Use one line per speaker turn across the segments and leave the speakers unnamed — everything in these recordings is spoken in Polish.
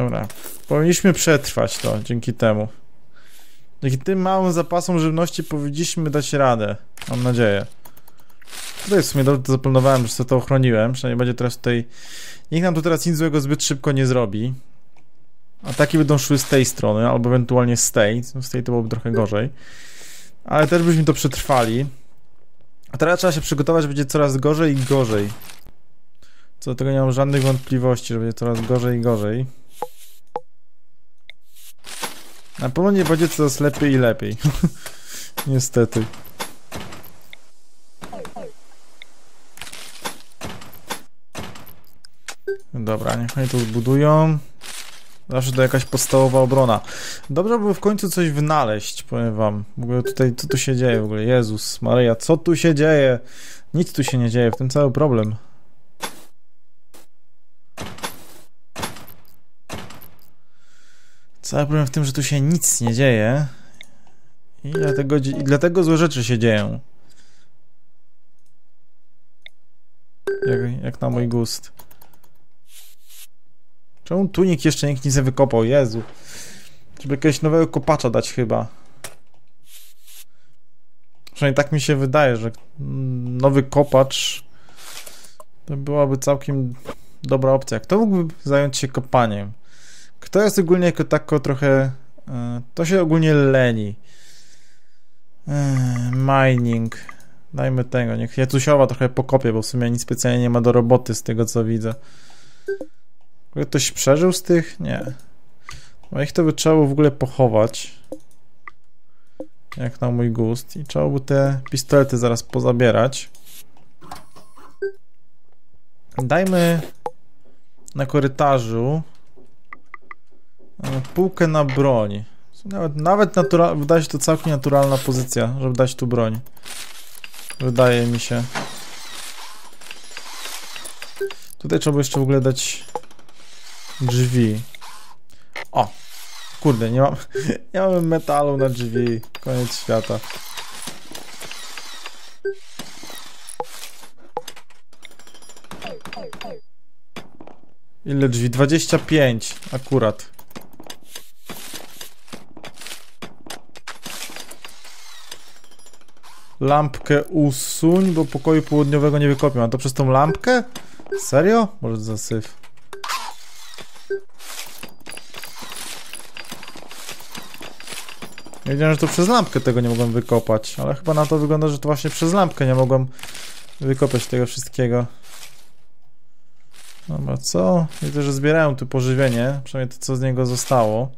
Dobra. Powinniśmy przetrwać to dzięki temu. Dzięki tym małym zapasom żywności powinniśmy dać radę. Mam nadzieję. Tutaj w sumie dobrze to zaplanowałem, że sobie to ochroniłem. Przynajmniej będzie teraz tutaj... Nikt nam tu teraz nic złego zbyt szybko nie zrobi. Ataki będą szły z tej strony, albo ewentualnie z tej. Z tej to byłoby trochę gorzej. Ale też byśmy to przetrwali. A teraz trzeba się przygotować, będzie coraz gorzej i gorzej. Co do tego nie mam żadnych wątpliwości, że będzie coraz gorzej i gorzej. Na pewno nie będzie coraz lepiej i lepiej. Niestety. Dobra, niech oni to zbudują. Zawsze to jakaś podstawowa obrona. Dobrze by w końcu coś wynaleźć, powiem wam. W ogóle tutaj, co tu się dzieje w ogóle? Jezus Maryja, co tu się dzieje? Nic tu się nie dzieje, w tym cały problem. Cały problem w tym, że tu się nic nie dzieje. I dlatego, i dlatego złe rzeczy się dzieją. Jak, jak na mój gust. Czemu tu nikt jeszcze nikt nie wykopał? Jezu. Żeby jakiegoś nowego kopacza dać chyba. Przynajmniej tak mi się wydaje, że nowy kopacz to byłaby całkiem dobra opcja. Kto mógłby zająć się kopaniem? Kto jest ogólnie jako tako trochę... E, to się ogólnie leni. E, mining. Dajmy tego. Niech Jacusiowa trochę pokopie, bo w sumie nic specjalnie nie ma do roboty z tego co widzę. Ktoś przeżył z tych? Nie. No ich to by trzeba było w ogóle pochować. Jak na mój gust. I trzeba by te pistolety zaraz pozabierać. Dajmy na korytarzu półkę na broń. Nawet, nawet wydaje się to całkiem naturalna pozycja, żeby dać tu broń. Wydaje mi się. Tutaj trzeba jeszcze w ogóle dać drzwi. O! Kurde, nie mam, nie mam metalu na drzwi. Koniec świata. Ile drzwi? 25 akurat. Lampkę usuń, bo pokoju południowego nie wykopię. A to przez tą lampkę? Serio? Może zasyf. Ja wiedziałem, że to przez lampkę tego nie mogłem wykopać, ale chyba na to wygląda, że to właśnie przez lampkę nie mogłem wykopać tego wszystkiego. Dobra, co? Widzę, że zbierają tu pożywienie, przynajmniej to, co z niego zostało.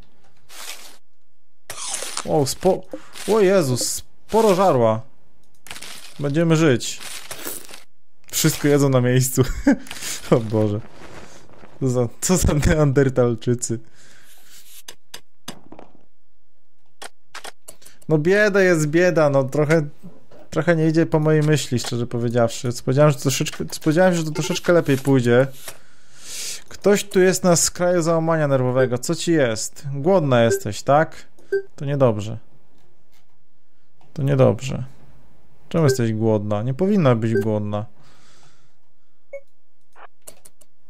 O, spo... O Jezus, sporo żarła. Będziemy żyć. Wszystko jedzą na miejscu. o Boże. Co za, co za neandertalczycy. No bieda jest bieda, no trochę trochę nie idzie po mojej myśli, szczerze powiedziawszy. Spodziewałem, że to troszeczkę, spodziewałem się, że to troszeczkę lepiej pójdzie. Ktoś tu jest na skraju załamania nerwowego. Co ci jest? Głodna jesteś, tak? To niedobrze. To niedobrze. Czemu jesteś głodna? Nie powinna być głodna.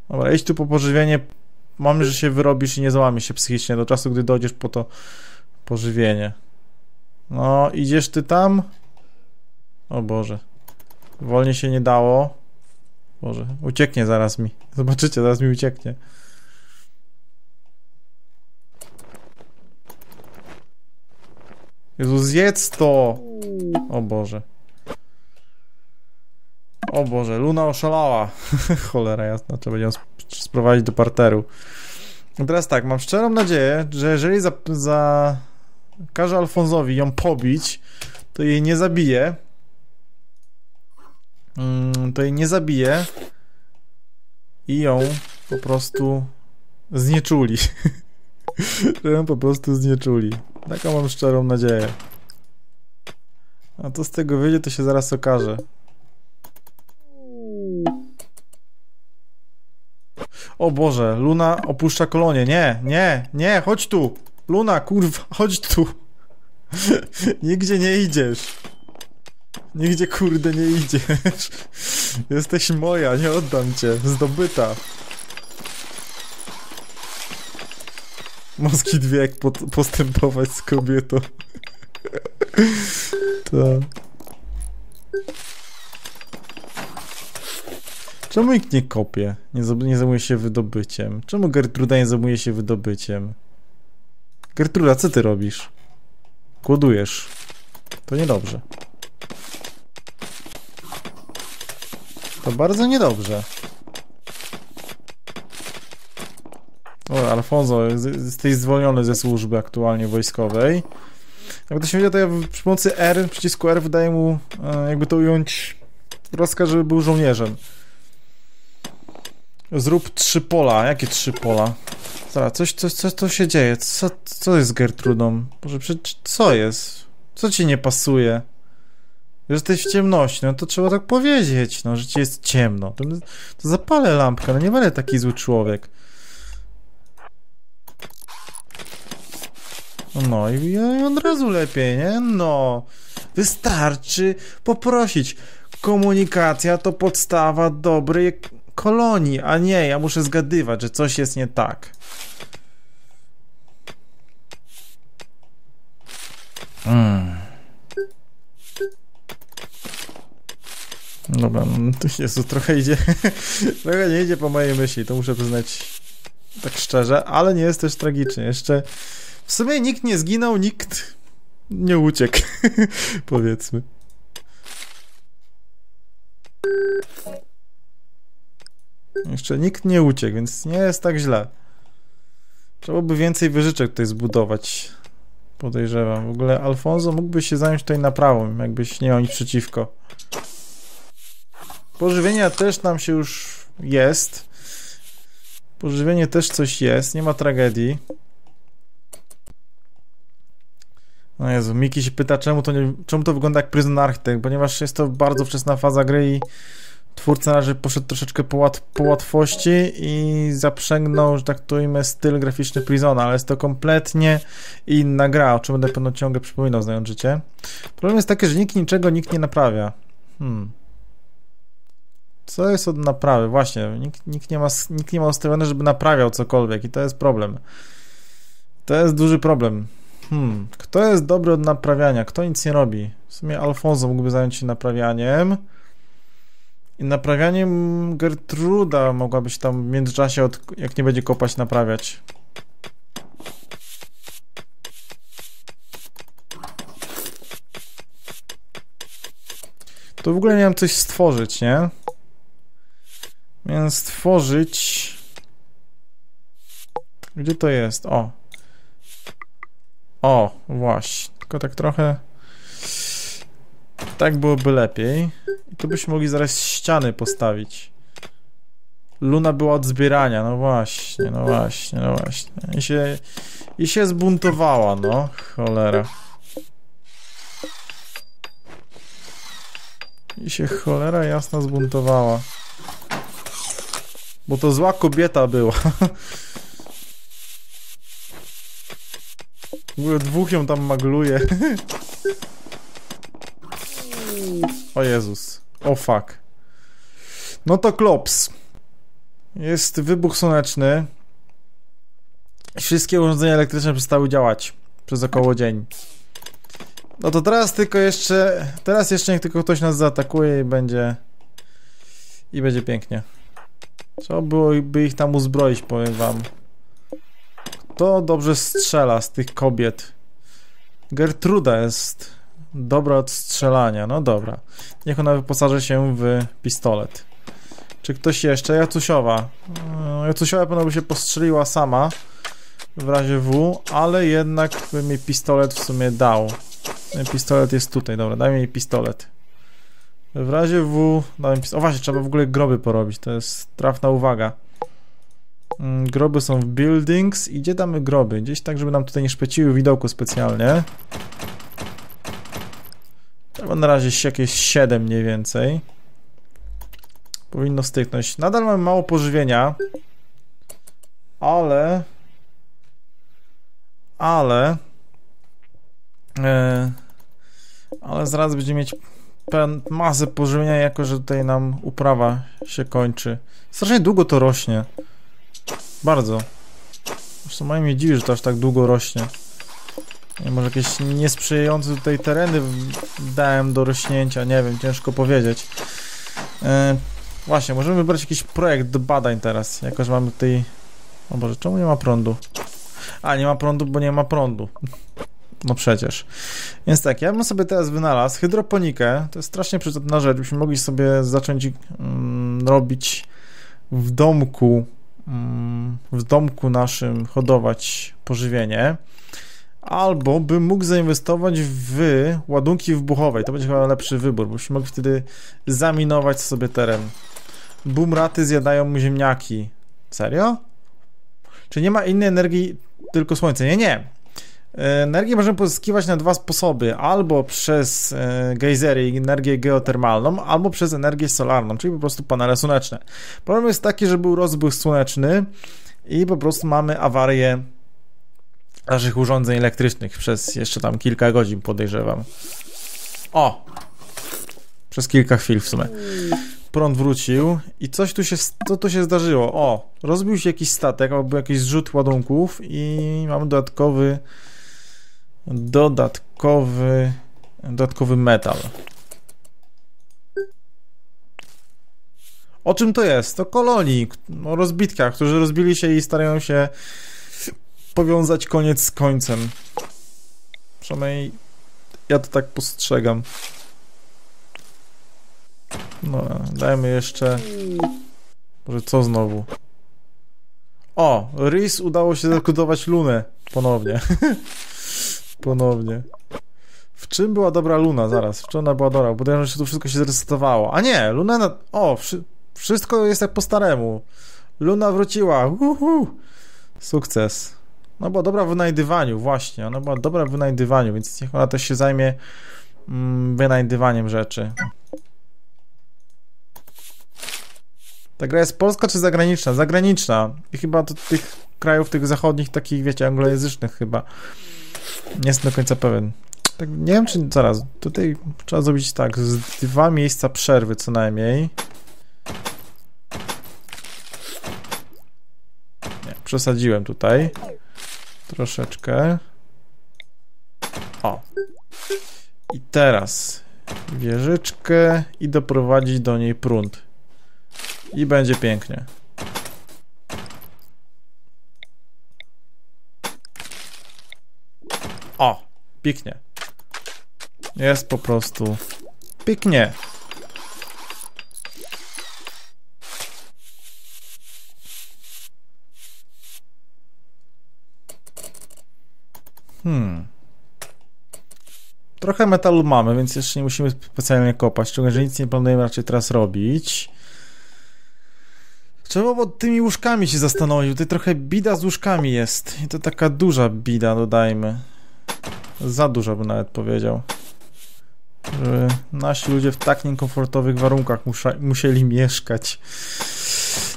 Dobra, idź tu po pożywienie. Mam, że się wyrobisz i nie załamiesz się psychicznie do czasu, gdy dojdziesz po to pożywienie. No, idziesz ty tam? O Boże. Wolnie się nie dało. Boże, ucieknie zaraz mi. Zobaczycie, zaraz mi ucieknie. Jezu, zjedz to! O Boże. O Boże, Luna oszalała. Cholera jasna, trzeba ją sprowadzić do parteru. I teraz tak, mam szczerą nadzieję, że jeżeli za, za każe Alfonsowi ją pobić, to jej nie zabije. Mm, to jej nie zabije i ją po prostu znieczuli. że ją po prostu znieczuli. Taką mam szczerą nadzieję. A to z tego wyjdzie, to się zaraz okaże. O Boże, Luna opuszcza kolonię. Nie, nie, nie, chodź tu. Luna, kurwa, chodź tu. Nigdzie nie idziesz. Nigdzie kurde nie idziesz. Jesteś moja, nie oddam cię. Zdobyta. Mózgi dwie, jak pod, postępować z kobietą. to. Czemu nikt nie kopie? Nie, nie zajmuje się wydobyciem? Czemu Gertruda nie zajmuje się wydobyciem? Gertruda, co ty robisz? Kłodujesz. To niedobrze. To bardzo niedobrze. O, Alfonso, jesteś zwolniony ze służby aktualnie wojskowej. Jakby to się wiedział, to ja przy pomocy R, przycisku R wydaje mu, e, jakby to ująć, rozkaz, żeby był żołnierzem. Zrób trzy pola. Jakie trzy pola? Zaraz, coś, coś, co, co się dzieje? Co, co jest z Gertrudą? Boże, przecież co jest? Co ci nie pasuje? Że jesteś w ciemności, no to trzeba tak powiedzieć, no, że ci jest ciemno. To, to zapalę lampkę, no nie będę taki zły człowiek. No i, i od razu lepiej, nie? No. Wystarczy poprosić. Komunikacja to podstawa dobrej kolonii, a nie, ja muszę zgadywać, że coś jest nie tak. Mm. Dobra, no to Jezu, trochę idzie, trochę nie idzie po mojej myśli, to muszę przyznać tak szczerze, ale nie jest też tragicznie. Jeszcze w sumie nikt nie zginął, nikt nie uciekł, powiedzmy. Jeszcze nikt nie uciekł, więc nie jest tak źle. Trzeba by więcej wyżyczek tutaj zbudować. Podejrzewam. W ogóle Alfonso mógłby się zająć tutaj naprawą, jakbyś nie miał nic przeciwko. Pożywienia też nam się już jest. Pożywienie też coś jest, nie ma tragedii. No Jezu, Miki się pyta, czemu to, nie, czemu to wygląda jak Prison Architect, ponieważ jest to bardzo wczesna faza gry i twórca na razie poszedł troszeczkę po, łat, po łatwości i zaprzęgnął, że tak to imię, styl graficzny Prisona, ale jest to kompletnie inna gra, o czym będę pewno ciągle przypominał, znając życie. Problem jest taki, że nikt niczego nikt nie naprawia. Hmm. Co jest od naprawy? Właśnie, nikt, nikt, nie ma, nikt nie ma ustawione, żeby naprawiał cokolwiek i to jest problem. To jest duży problem. Hmm. Kto jest dobry od naprawiania? Kto nic nie robi? W sumie Alfonso mógłby zająć się naprawianiem. I naprawianiem Gertruda mogłabyś tam w międzyczasie, od, jak nie będzie kopać, naprawiać. To w ogóle miałem coś stworzyć, nie? Miałem stworzyć... Gdzie to jest? O. O, właśnie. Tylko tak trochę... Tak byłoby lepiej. I tu byśmy mogli zaraz ściany postawić. Luna była od zbierania, no właśnie, no właśnie, no właśnie. I się, i się zbuntowała, no, cholera. I się cholera jasna zbuntowała. Bo to zła kobieta była. W ogóle dwóch ją tam magluje. O Jezus. O fuck. No to klops. Jest wybuch słoneczny. Wszystkie urządzenia elektryczne przestały działać przez około dzień. No to teraz tylko jeszcze... Teraz jeszcze niech tylko ktoś nas zaatakuje i będzie... I będzie pięknie. Trzeba byłoby ich tam uzbroić, powiem wam. Kto dobrze strzela z tych kobiet? Gertruda jest dobra od strzelania. No dobra. Niech ona wyposaży się w pistolet. Czy ktoś jeszcze? Jacusiowa. E, Jacusiowa pewno by się postrzeliła sama w razie W, ale jednak by mi pistolet w sumie dał. Pistolet jest tutaj, dobra, daj mi pistolet. W razie W mi pistolet. O właśnie, trzeba w ogóle groby porobić, to jest trafna uwaga. Mm, groby są w buildings i gdzie damy groby? Gdzieś tak, żeby nam tutaj nie szpeciły widoku specjalnie. Trzeba na razie jakieś 7 mniej więcej. Powinno styknąć. Nadal mamy mało pożywienia. Ale... Ale... E, ale zaraz będziemy mieć masę pożywienia, jako że tutaj nam uprawa się kończy. Strasznie długo to rośnie. Bardzo. Zresztą moje mnie dziwi, że to aż tak długo rośnie. Może jakieś niesprzyjające tutaj tereny dałem do rośnięcia, nie wiem, ciężko powiedzieć. E, właśnie, możemy wybrać jakiś projekt do badań teraz, jako że mamy tutaj... O Boże, czemu nie ma prądu? A, nie ma prądu, bo nie ma prądu. No przecież. Więc tak, ja bym sobie teraz wynalazł hydroponikę. To jest strasznie przydatna rzecz. Byśmy mogli sobie zacząć mm, robić w domku, mm, w domku naszym hodować pożywienie. Albo bym mógł zainwestować w ładunki wybuchowe. To będzie chyba lepszy wybór, bo byśmy mogli wtedy zaminować sobie teren. Bumraty zjadają mu ziemniaki. Serio? Czy nie ma innej energii, tylko słońce? Nie, nie. Energię możemy pozyskiwać na dwa sposoby: albo przez e, gejzery i energię geotermalną, albo przez energię solarną, czyli po prostu panele słoneczne. Problem jest taki, że był rozbłysk słoneczny i po prostu mamy awarię naszych urządzeń elektrycznych przez jeszcze tam kilka godzin, podejrzewam. O! Przez kilka chwil w sumie. Prąd wrócił i coś tu się, co tu się zdarzyło? O! Rozbił się jakiś statek, albo jakiś zrzut ładunków i mamy dodatkowy dodatkowy dodatkowy metal. O czym to jest? To kolonii, o rozbitkach, którzy rozbili się i starają się powiązać koniec z końcem. Przynajmniej ja to tak postrzegam. No, dajmy jeszcze... Może co znowu? O, Rhys udało się zakodować Lunę ponownie. ponownie. W czym była dobra Luna? Zaraz, w czym ona była dobra? Podejrzewam, że to wszystko się zresetowało. A nie, Luna... Na... O, wszy... wszystko jest jak po staremu. Luna wróciła. Uhu. Sukces. No była dobra w wynajdywaniu, właśnie. Ona była dobra w wynajdywaniu, więc niech ona też się zajmie mm, wynajdywaniem rzeczy. Ta gra jest polska czy zagraniczna? Zagraniczna. I chyba do tych krajów, tych zachodnich, takich, wiecie, anglojęzycznych chyba. Nie jestem do końca pewien. Tak, nie wiem, czy zaraz. Tutaj trzeba zrobić tak, z dwa miejsca przerwy co najmniej. Nie, przesadziłem tutaj. Troszeczkę. O. I teraz wieżyczkę i doprowadzić do niej prąd. I będzie pięknie. O, pięknie. Jest po prostu pięknie. Hmm. Trochę metalu mamy, więc jeszcze nie musimy specjalnie kopać. Szczególnie, że nic nie planujemy raczej teraz robić. Trzeba pod tymi łóżkami się zastanowić. Tutaj trochę bida z łóżkami jest. I to taka duża bida, dodajmy. Za dużo bym nawet powiedział. Że nasi ludzie w tak niekomfortowych warunkach musieli mieszkać.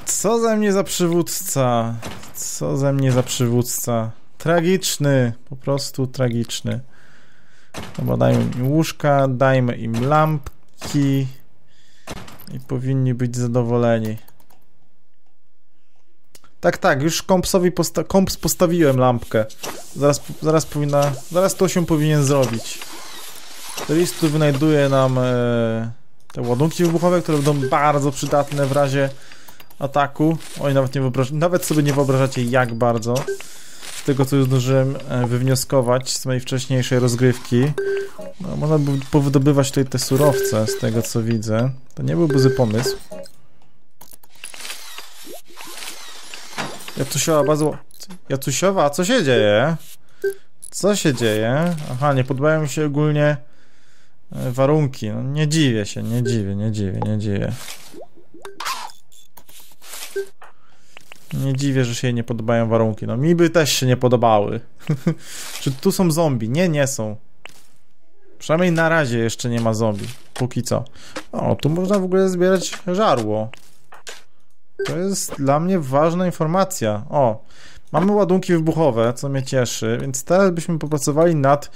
Co ze mnie za przywódca? Co ze mnie za przywódca? Tragiczny, po prostu tragiczny. Dobra, dajmy im łóżka, dajmy im lampki i powinni być zadowoleni. Tak, tak, już kompsowi posta komps postawiłem lampkę. Zaraz, zaraz powinna, zaraz to się powinien zrobić. List tu wynajduje nam e, te ładunki wybuchowe, które będą bardzo przydatne w razie ataku. Oj, nawet, nie nawet sobie nie wyobrażacie jak bardzo. Tego co już zdążyłem e, wywnioskować z mojej wcześniejszej rozgrywki. No, można by powydobywać tutaj te surowce z tego co widzę. To nie byłby zły pomysł. Jacusiowa bardzo... Jacusiowa, co się dzieje? Co się dzieje? Aha, nie podobają mi się ogólnie e, warunki. No, nie dziwię się, nie dziwię, nie dziwię, nie dziwię. Nie dziwię, że się nie podobają warunki. No mi by też się nie podobały. Czy tu są zombie? Nie, nie są. Przynajmniej na razie jeszcze nie ma zombie. Póki co. O, tu można w ogóle zbierać żarło. To jest dla mnie ważna informacja. O, mamy ładunki wybuchowe, co mnie cieszy, więc teraz byśmy popracowali nad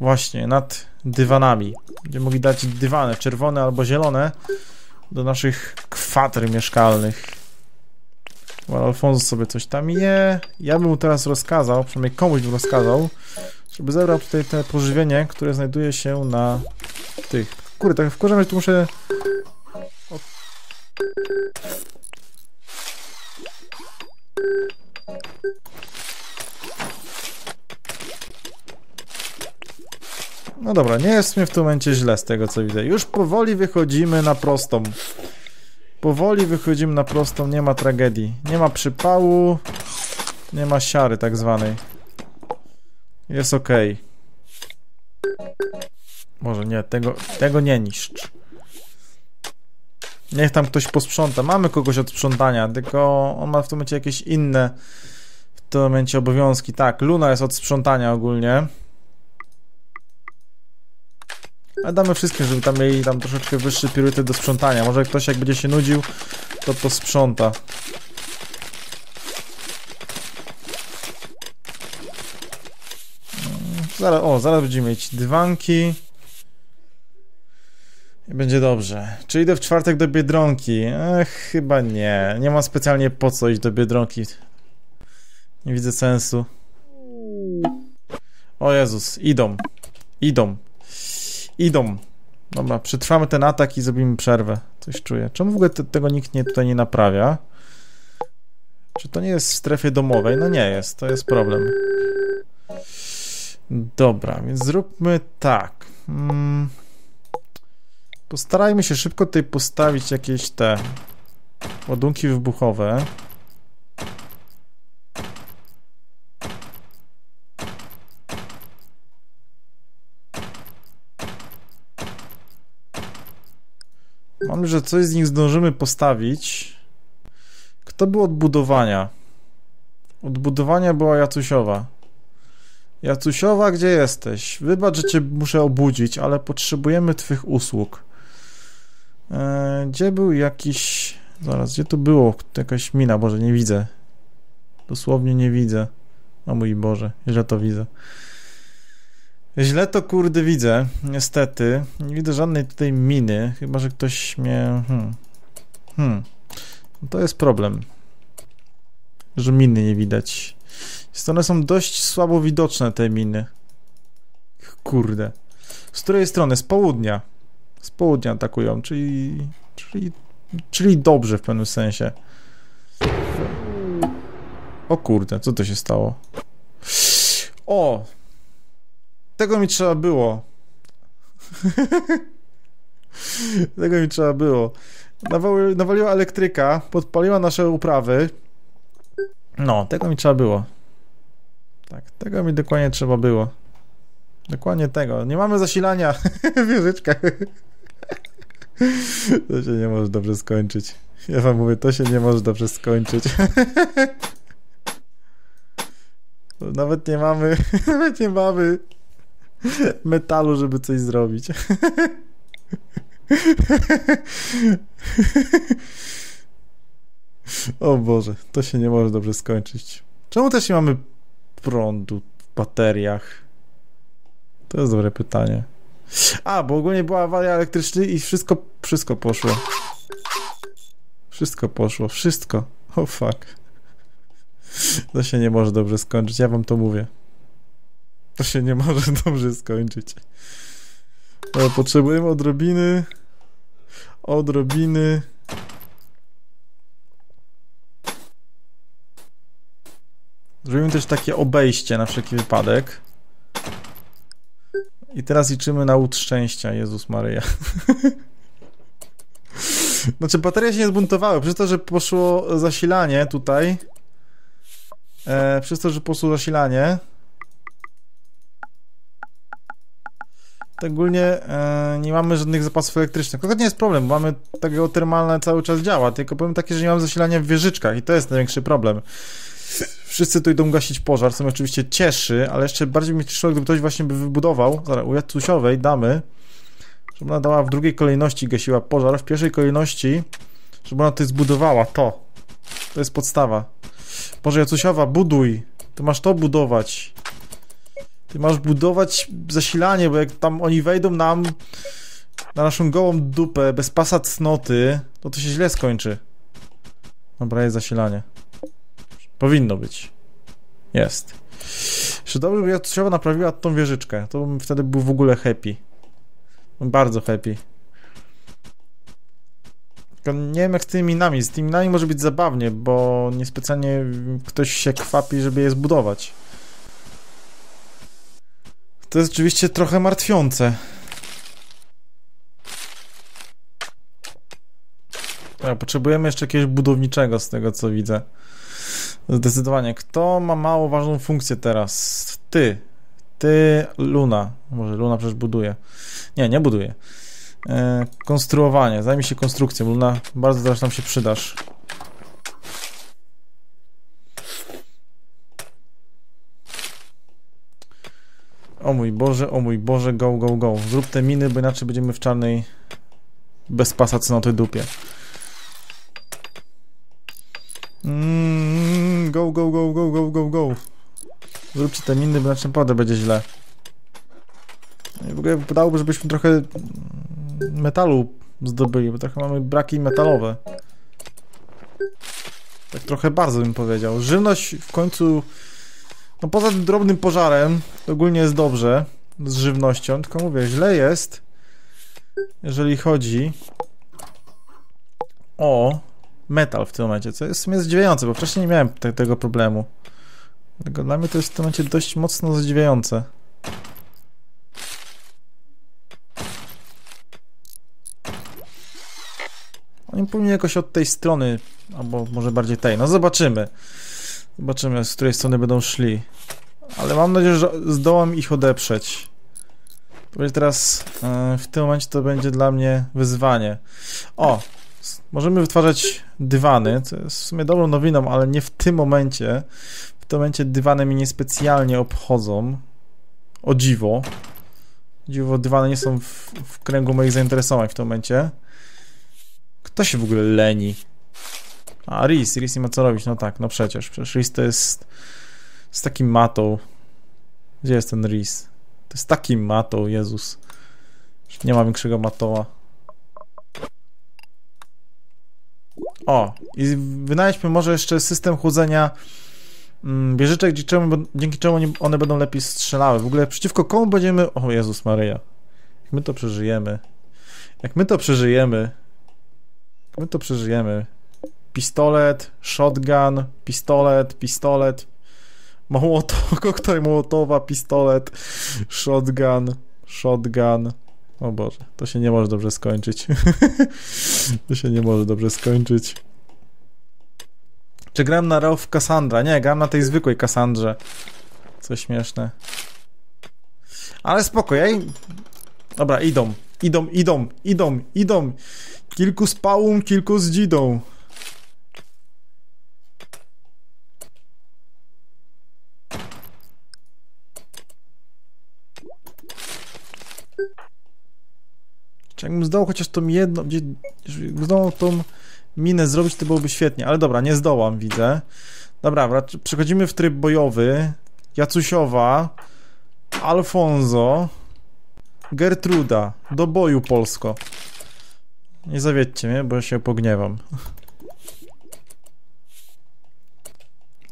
właśnie, nad dywanami. Będziemy mogli dać dywany czerwone albo zielone do naszych kwater mieszkalnych. Bo Alfonso sobie coś tam je. Ja bym mu teraz rozkazał, przynajmniej komuś bym rozkazał, żeby zebrał tutaj te pożywienie, które znajduje się na tych. Kurde, tak wkurzam, że tu muszę... O... No dobra, nie jest mi w tym momencie źle z tego co widzę. Już powoli wychodzimy na prostą. Powoli wychodzimy na prostą, nie ma tragedii. Nie ma przypału, nie ma siary tak zwanej. Jest ok. Może nie, tego, tego nie niszcz. Niech tam ktoś posprząta. Mamy kogoś od sprzątania, tylko on ma w tym momencie jakieś inne w tym momencie obowiązki. Tak, Luna jest od sprzątania ogólnie. Ale damy wszystkim, żeby tam mieli tam troszeczkę wyższy priorytet do sprzątania. Może ktoś jak będzie się nudził, to to sprząta. Mm, zaraz, o, zaraz będziemy mieć dywanki. I będzie dobrze. Czy idę w czwartek do Biedronki? Ech, chyba nie. Nie ma specjalnie po co iść do Biedronki. Nie widzę sensu. O Jezus, idą. Idą. Idą. Dobra, przetrwamy ten atak i zrobimy przerwę. Coś czuję. Czemu w ogóle te, tego nikt nie, tutaj nie naprawia? Czy to nie jest w strefie domowej? No nie jest, to jest problem. Dobra, więc zróbmy tak. Hmm. Postarajmy się szybko tutaj postawić jakieś te ładunki wybuchowe. Mam, że coś z nich zdążymy postawić. Kto był od budowania? Od budowania była Jacusiowa. Jacusiowa, gdzie jesteś? Wybacz, że cię muszę obudzić, ale potrzebujemy twych usług. Eee, gdzie był jakiś... Zaraz, gdzie to było? Jakaś mina, Boże, nie widzę. Dosłownie nie widzę. O mój Boże, źle to widzę. Źle to kurde widzę, niestety. Nie widzę żadnej tutaj miny, chyba że ktoś mnie... Hmm. Hmm. To jest problem. Że miny nie widać. One są dość słabo widoczne, te miny. Kurde. Z której strony? Z południa. Z południa atakują, czyli... Czyli, czyli dobrze w pewnym sensie. O kurde, co to się stało? O! Tego mi trzeba było. Tego mi trzeba było. Nawali, nawaliła elektryka, podpaliła nasze uprawy. No, tego mi trzeba było. Tak, tego mi dokładnie trzeba było. Dokładnie tego. Nie mamy zasilania wieżyczka. To się nie może dobrze skończyć. Ja wam mówię, to się nie może dobrze skończyć. Nawet nie mamy, nawet nie mamy metalu, żeby coś zrobić. O Boże, to się nie może dobrze skończyć. Czemu też nie mamy prądu w bateriach? To jest dobre pytanie. A, bo ogólnie była awaria elektryczna i wszystko, wszystko poszło. Wszystko poszło, wszystko. O oh, fuck. To się nie może dobrze skończyć, ja wam to mówię. To się nie może dobrze skończyć. Ale potrzebujemy odrobiny. Odrobiny. Zrobimy też takie obejście na wszelki wypadek. I teraz liczymy na łód szczęścia, Jezus Maryja. znaczy, baterie się nie zbuntowały. Przez to, że poszło zasilanie tutaj. E, przez to, że poszło zasilanie. Ogólnie e, nie mamy żadnych zapasów elektrycznych. To nie jest problem, bo mamy tego termalne cały czas działa, tylko powiem takie, że nie mamy zasilania w wieżyczkach i to jest największy problem. Wszyscy tu idą gasić pożar, co mnie oczywiście cieszy, ale jeszcze bardziej mnie cieszyło, gdyby ktoś właśnie by wybudował, zaraz, u Jacusiowej damy, żeby ona dała w drugiej kolejności gasiła pożar, w pierwszej kolejności, żeby ona to zbudowała, to. To jest podstawa. Boże, Jacusiowa, buduj. Ty masz to budować. Ty masz budować zasilanie, bo jak tam oni wejdą nam na naszą gołą dupę, bez pasa cnoty, to to się źle skończy. Dobra, jest zasilanie. Powinno być. Jest. Jeszcze dobrze, by Jacusiowa naprawiła tą wieżyczkę. To bym wtedy był w ogóle happy. Bardzo happy. Tylko nie wiem jak z tymi minami. Z tymi minami może być zabawnie, bo niespecjalnie ktoś się kwapi, żeby je zbudować. To jest oczywiście trochę martwiące. Potrzebujemy jeszcze jakiegoś budowniczego z tego co widzę. Zdecydowanie. Kto ma mało ważną funkcję teraz? Ty. Ty, Luna. Może Luna przecież buduje. Nie, nie buduje. E, konstruowanie. Zajmij się konstrukcją. Luna, bardzo teraz nam się przydasz. O mój Boże, o mój Boże, go, go, go. Zrób te miny, bo inaczej będziemy w czarnej bez pasa tej dupie. Mm, go, go, go, go, go, go, go. Zróbcie te miny, bo inaczej naprawdę będzie źle. W ogóle wydałoby, żebyśmy trochę metalu zdobyli, bo trochę mamy braki metalowe. Tak trochę bardzo bym powiedział. Żywność w końcu, no poza tym drobnym pożarem, ogólnie jest dobrze z żywnością, tylko mówię, źle jest, jeżeli chodzi o metal w tym momencie, co jest w sumie zdziwiające, bo wcześniej nie miałem te, tego problemu. Dlatego dla mnie to jest w tym momencie dość mocno zdziwiające. Oni powinni jakoś od tej strony, albo może bardziej tej, no zobaczymy. Zobaczymy, z której strony będą szli. Ale mam nadzieję, że zdołam ich odeprzeć. To teraz, e, w tym momencie to będzie dla mnie wyzwanie. O, możemy wytwarzać dywany, co jest w sumie dobrą nowiną, ale nie w tym momencie. W tym momencie dywany mnie niespecjalnie obchodzą. O dziwo. Dziwo, dywany nie są w, w kręgu moich zainteresowań w tym momencie. Kto się w ogóle leni? A, Riz, Riz nie ma co robić, no tak, no przecież, przecież Riz to jest z takim matą. Gdzie jest ten Riz? To jest takim matą, Jezus. Nie ma większego matoła. O, i wynajdźmy może jeszcze system chłodzenia mm, wieżyczek, dzięki czemu, dzięki czemu one będą lepiej strzelały. W ogóle przeciwko komu będziemy... O Jezus Maryja. Jak my to przeżyjemy. Jak my to przeżyjemy. My to przeżyjemy. Pistolet, shotgun, pistolet, pistolet, mołotow, koktajl mołotowa, pistolet, shotgun, shotgun, o Boże, to się nie może dobrze skończyć. to się nie może dobrze skończyć. Czy gram na Ralph Cassandra? Nie, gram na tej zwykłej Cassandrze. Co śmieszne. Ale spoko, ja. Dobra, idą. Idą, idą, idą, idą. Kilku z kilku z dzidą. Czy jakbym zdołał chociaż tą jedną, gdzie, zdołał tą minę zrobić, to byłoby świetnie, ale dobra, nie zdołam, widzę. Dobra, przechodzimy w tryb bojowy. Jacusiowa, Alfonso, Gertruda, do boju Polsko. Nie zawiedźcie mnie, bo się pogniewam.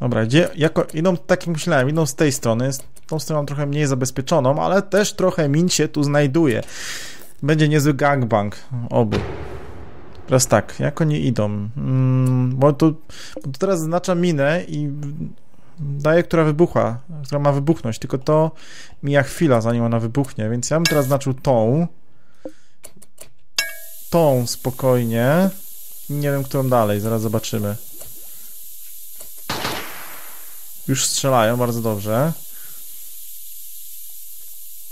Dobra, gdzie, jako, idą, tak jak myślałem, idą z tej strony, tą stronę mam trochę mniej zabezpieczoną, ale też trochę min się tu znajduje. Będzie niezły gangbang, oby. Teraz tak, jak oni idą? Mm, bo, to, bo to teraz zaznacza minę i daje, która wybuchła, która ma wybuchnąć, tylko to mija chwila, zanim ona wybuchnie, więc ja bym teraz znaczył tą, tą spokojnie nie wiem, którą dalej, zaraz zobaczymy. Już strzelają, bardzo dobrze.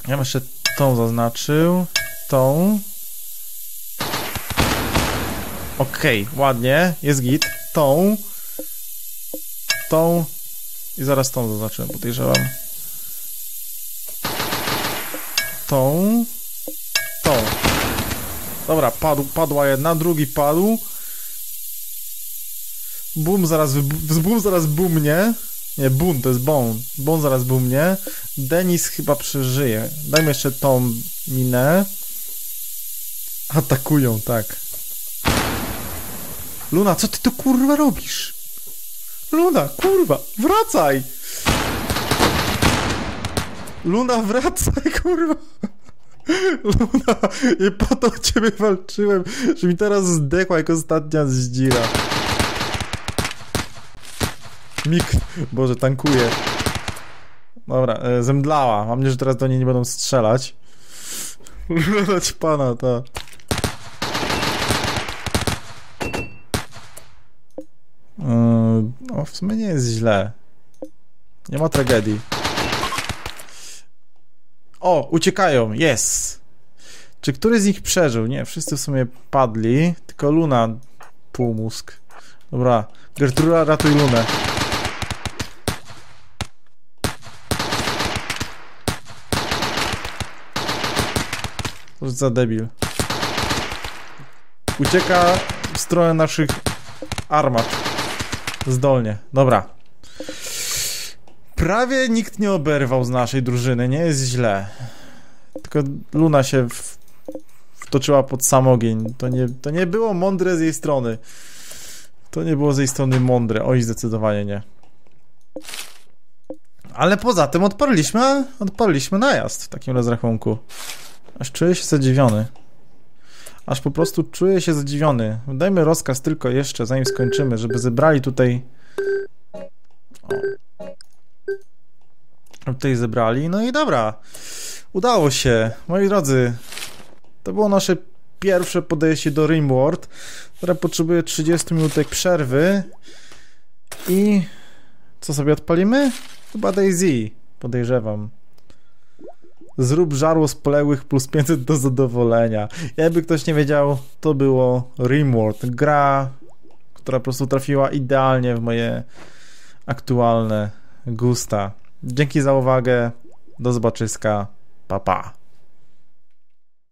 Ja bym jeszcze tą zaznaczył tą. Okej, okay, ładnie, jest git. Tą. Tą. I zaraz tą zaznaczyłem, podejrzewam. Tą. Tą. Dobra, padł, padła jedna, drugi padł. Boom zaraz, boom zaraz boomnie. Nie, boom to jest bon. Bon zaraz boomnie. Denis chyba przeżyje. Dajmy jeszcze tą minę. Atakują, tak. Luna, co ty tu kurwa robisz? Luna, kurwa, wracaj! Luna, wracaj, kurwa! Luna, nie po to o ciebie walczyłem, że mi teraz zdechła jak ostatnia zdzira. Mik, Boże, tankuje. Dobra, e, zemdlała. Mam nadzieję, że teraz do niej nie będą strzelać. Dać pana, ta. No, w sumie nie jest źle. Nie ma tragedii. O, uciekają, jest! Czy któryś z nich przeżył? Nie, wszyscy w sumie padli, tylko Luna półmózg. Dobra, Gertruda ratuj Lunę. Co za debil. Ucieka w stronę naszych armat. Zdolnie. Dobra. Prawie nikt nie oberwał z naszej drużyny, nie jest źle. Tylko Luna się w, wtoczyła pod sam ogień. To nie, to nie było mądre z jej strony. To nie było z jej strony mądre. Oj, zdecydowanie nie. Ale poza tym odparliśmy, odparliśmy najazd w takim rozrachunku. Aż czuję się zadziwiony. Aż po prostu czuję się zadziwiony. Dajmy rozkaz tylko jeszcze, zanim skończymy, żeby zebrali tutaj... O. Tutaj zebrali. No i dobra. Udało się. Moi drodzy, to było nasze pierwsze podejście do Rimworld, które potrzebuje 30 minutek przerwy. I co sobie odpalimy? Chyba Daisy, podejrzewam. Zrób żarło z poległych plus 500 do zadowolenia. Jakby ktoś nie wiedział, to było Rimworld. Gra, która po prostu trafiła idealnie w moje aktualne gusta. Dzięki za uwagę. Do zobaczyska. Pa, pa.